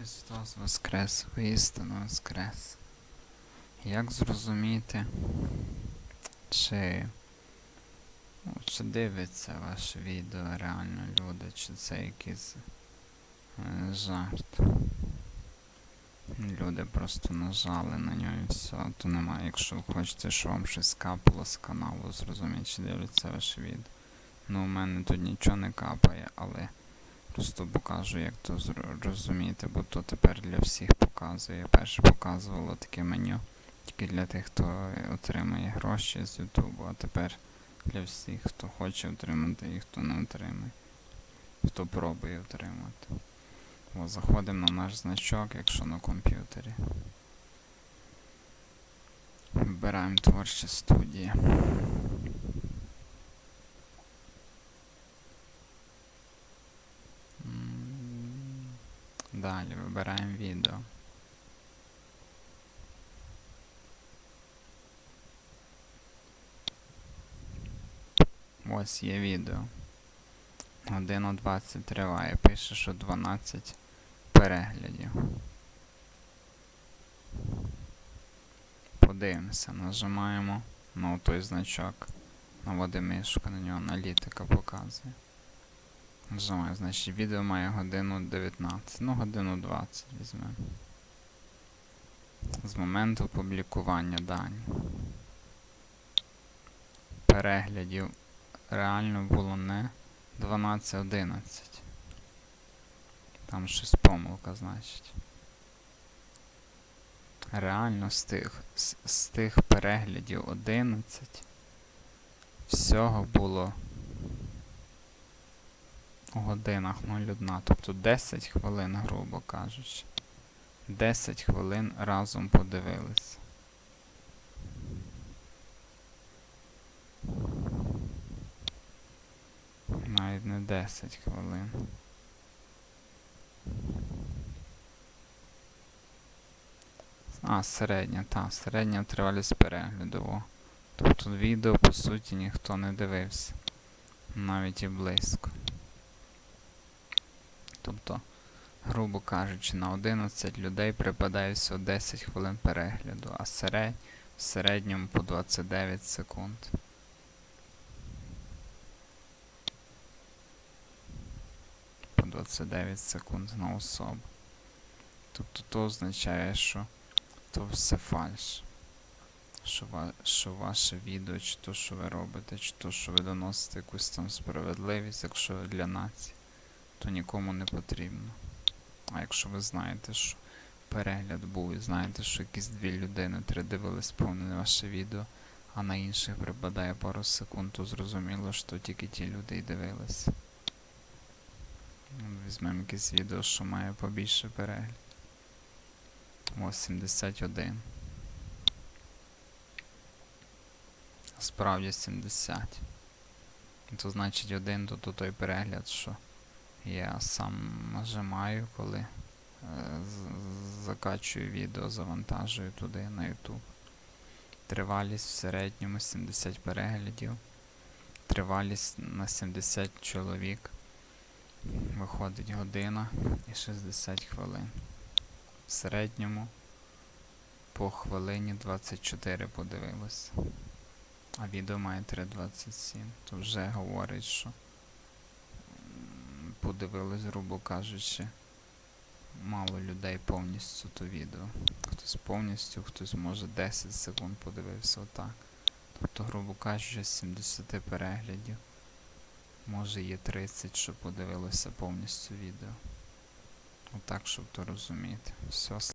Христос Воскрес, воістину Воскрес. Як зрозуміти, чи, ну, чи дивиться ваше відео реально люди, чи це якийсь е, жарт? Люди просто нажали на нього і все, то немає. Якщо ви хочете, щоб вам щось капало з каналу, зрозуміть, чи дивляться ваше відео. Ну, у мене тут нічого не капає, але просто покажу, як то зро- розуміти, бо то тепер для всіх показує. Я Перше показувало таке меню тільки для тих, хто отримує гроші з Ютубу, а тепер для всіх, хто хоче отримати і хто не отримує, хто пробує отримати. О, заходимо на наш значок, якщо на комп'ютері. Вибираємо творча студія. Далі вибираємо відео. Ось є відео. Годину 20 триває. Пише, що 12 переглядів. Подивимося, нажимаємо на той значок. Наводимо мишку на нього, аналітика показує. Нажимаю, значить відео має годину 19, ну годину 20 візьмемо. З моменту публікування дані. Переглядів реально було не 12-11. Там щось помилка, значить. Реально з тих, з, з тих переглядів 11 всього було годинах 01, тобто 10 хвилин, грубо кажучи. 10 хвилин разом подивилися. Навіть не 10 хвилин. А, середня, та, середня тривалість перегляду. Тобто відео, по суті, ніхто не дивився. Навіть і близько. Тобто, грубо кажучи, на 11 людей припадає всього 10 хвилин перегляду, а серед... в середньому по 29 секунд. По 29 секунд на особу. Тобто то означає, що то все фальш. Що, ва... що ваше відео, чи то, що ви робите, чи то, що ви доносите якусь там справедливість, якщо для нації, то нікому не потрібно. А якщо ви знаєте, що перегляд був, і знаєте, що якісь дві людини три дивились повне ваше відео, а на інших припадає пару секунд, то зрозуміло, що тільки ті люди і дивилися. Візьмемо якесь відео, що має побільше перегляд. Ось 71. Справді 70. То значить один тут той перегляд, що я сам нажимаю, коли е, закачую відео, завантажую туди на YouTube. Тривалість в середньому 70 переглядів. Тривалість на 70 чоловік. Виходить година і 60 хвилин. В середньому по хвилині 24 подивилось. А відео має 3.27. То вже говорить, що подивилось, грубо кажучи, мало людей повністю то відео. Хтось повністю, хтось може 10 секунд подивився отак. Тобто, грубо кажучи, з 70 переглядів. Може є 30, що подивилося повністю відео. Отак, щоб то розуміти. Все.